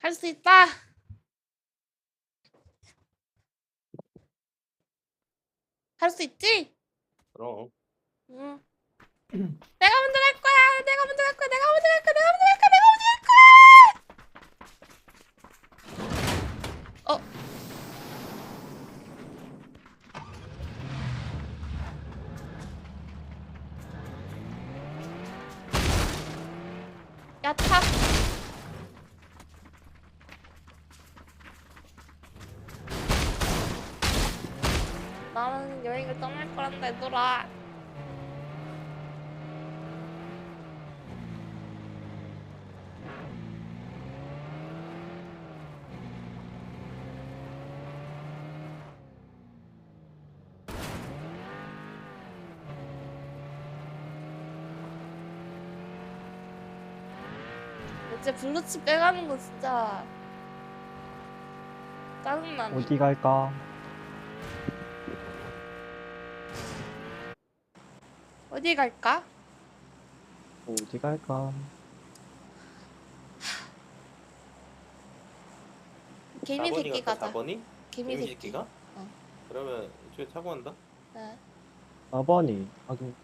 할 수 있다. 할 수 있지? 그럼 응. 내가 먼저 갈 거야. 내가 먼저 갈 거야. 내가 먼저 갈 거야. 내가 먼저 갈 거야. 내가 먼저 갈 거야. 어. 야 타. 나는 여행을 떠날 거란다 얘들아. 이제 블루칩 빼가는 거 진짜 짜증나네. 어디 갈까? 어디 갈까? 어디 갈까? 개미 4번이 새끼 가자. 4번이? 개미 새끼. 새끼가? 어. 그러면 이쪽에 타고 간다? 네. 4번이 하긴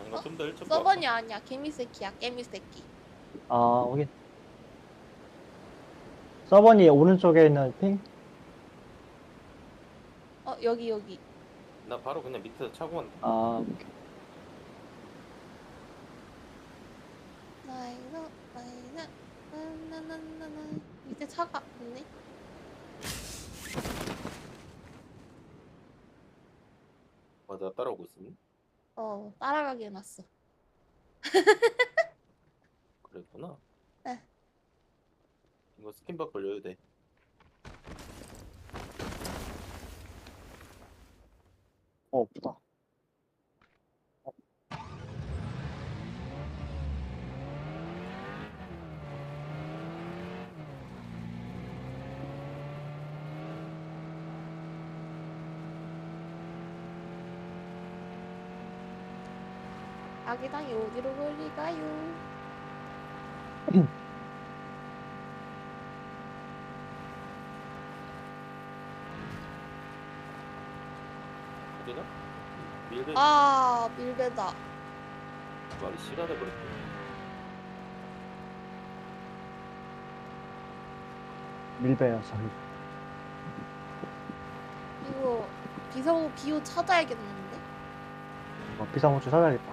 아닌가 어? 좀더 일찍 서번이 아니야. 개미 새끼야. 개미 새끼. 아 오긴 서버니 오른쪽에 있는 핑? 어 여기 여기. 나 바로 그냥 밑에서 차고 간다 아 오케이. 나이나 나이나 나나나나나 밑에 차가 있네. 맞아 따라오고 있었니? 어 따라가게 해놨어. 그랬구나 네. 이거 스킨박 걸려도 돼 어 없다 아기당이 어디로 걸리가요? 어디가? 밀배 아 밀배다. 말이 시간에 버렸대 밀배야 저기. 이거 비상호 비호 찾아야겠는데? 어, 비상호출 찾아야겠다.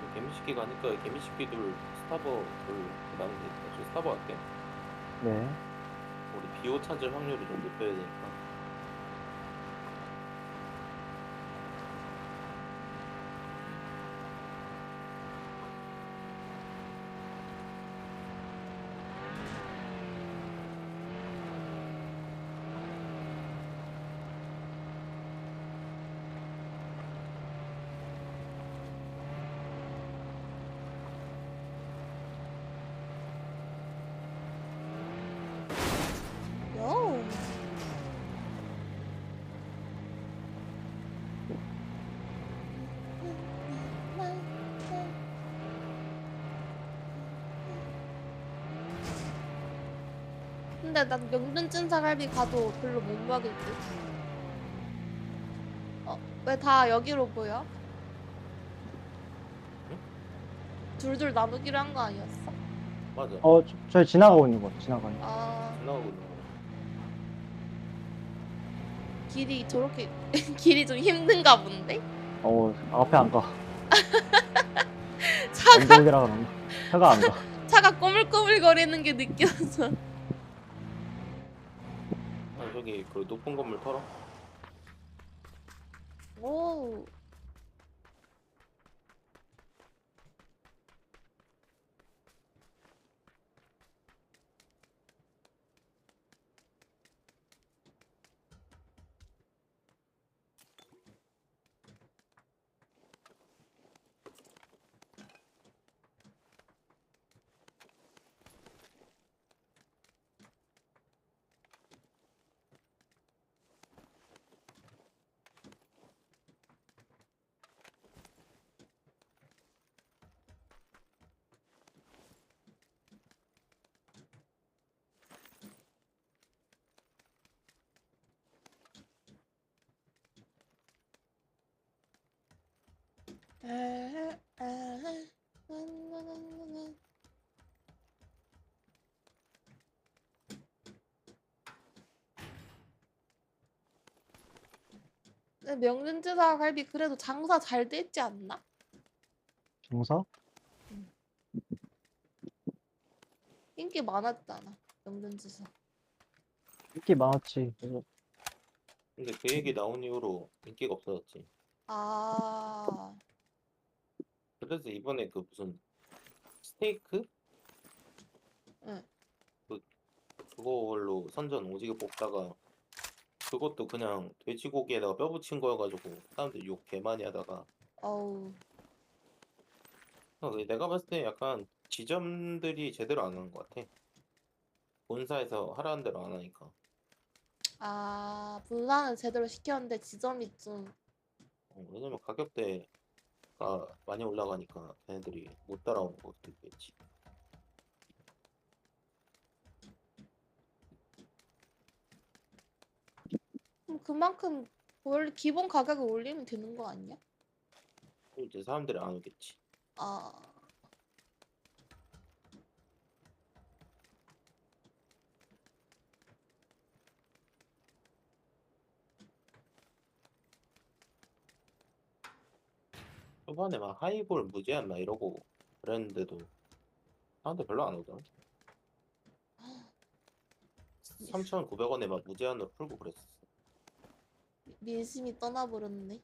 그 개미식기 가니까 개미식기들 스타버 둘 나오면 되겠다 저 스타버 할게. 네 우리 비오 찾을 확률을 좀 높여야 되니까 요. 근데 난 명륜 찐사갈비 가도 별로 못 먹을 듯. 어, 왜 다 여기로 보여? 둘둘 나누기로 한 거 아니었어? 맞아 어 저, 저희 지나가고 있는 거 지나가고 있는 거 아, 지나가고 있는 거 길이 저렇게 길이 좀 힘든가 본데? 어 앞에 안 가 차가 언덕이라 그런가 차가 안 가 차가 꼬물꼬물거리는 게 느껴져. 아 저기 그 높은 건물 털어 오. 명륜지사 갈비 그래도 장사 잘 됐지 않나? 장사? 인기 많았잖아 명륜지사 인기 많았지. 그래서 근데 그 얘기 나온 이후로 인기가 없어졌지. 아 그래서 이번에 그 무슨 스테이크? 응. 그, 그걸로 선전 오지게 뽑다가 그것도 그냥 돼지고기에다가 뼈 붙인 거여가지고 사람들이 욕개 많이 하다가 어우 어, 내가 봤을 때 약간 지점들이 제대로 안 하는 것 같아. 본사에서 하라는 대로 안 하니까. 아 분산은 제대로 시켰는데 지점이 좀 어, 왜냐면 가격대가 많이 올라가니까 걔네들이 못 따라오는 것도 있겠지. 그만큼 원래 기본 가격을 올리면 되는 거 아니야? 이제 사람들이 안 오겠지. 아 초반에 막 하이볼 무제한 막 이러고 그랬는데도 사람들 별로 안 오더라. 3,900원에 막 무제한으로 풀고 그랬었어. 민심이 떠나버렸네.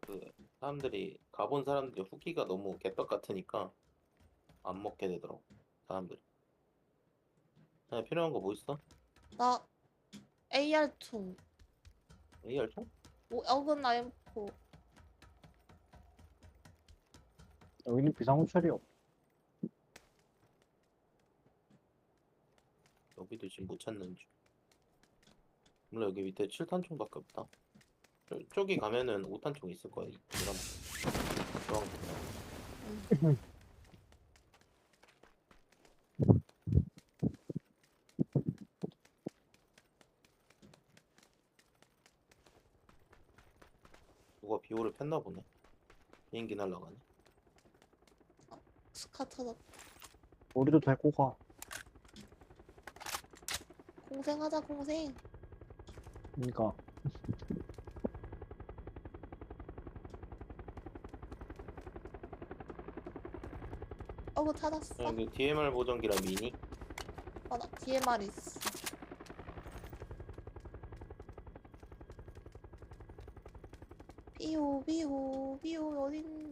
그 사람들이 가본 사람들이 후기가 너무 개떡 같으니까 안 먹게 되더라고. 사람들이. 그냥 필요한 거 뭐 있어? 나 AR 총, AR 총? 오, 어근 아엠포, 여기는 비상호출이 없. 여기도 지금 못 찾는 중. 물론 여기 밑에 7탄총밖에 없다. 저- 저기 가면은 5탄총 있을 거야. 이런 주황 누가 비오를 폈나 보네. 비행기 날라가네. 스카 터졌. 우리도 데리고 가. 공생하자 공생. 그러니까 어그 찾았어. 여기 DMR 보정기랑 미니. 아, 나 DMR 있어. 비오 비오 비오 어딨니?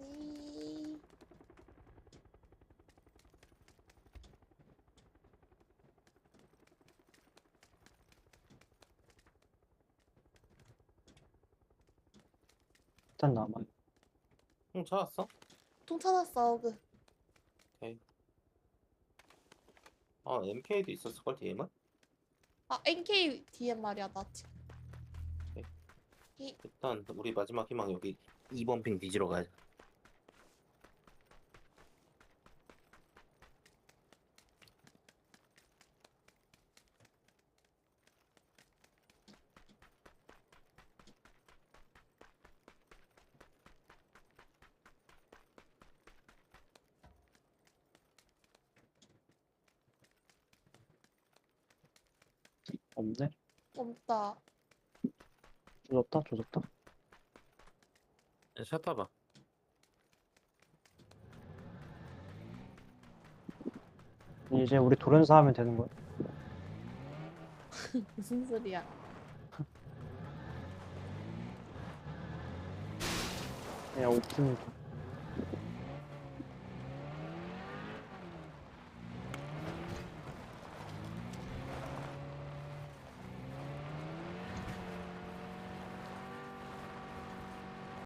일단 남아. 응, 찾았어? 통 찾았어 어그. 아, MK도 있었을걸, DMR? 아 NK DMR이야 나 지금. 일단 우리 마지막 희망 여기 2번 핑 뒤지러 가야 없네. 없다. 조졌다, 조졌다. 샷 타봐. 이제 우리 도련사 하면 되는 거야. 무슨 소리야? 그냥 오픈이죠.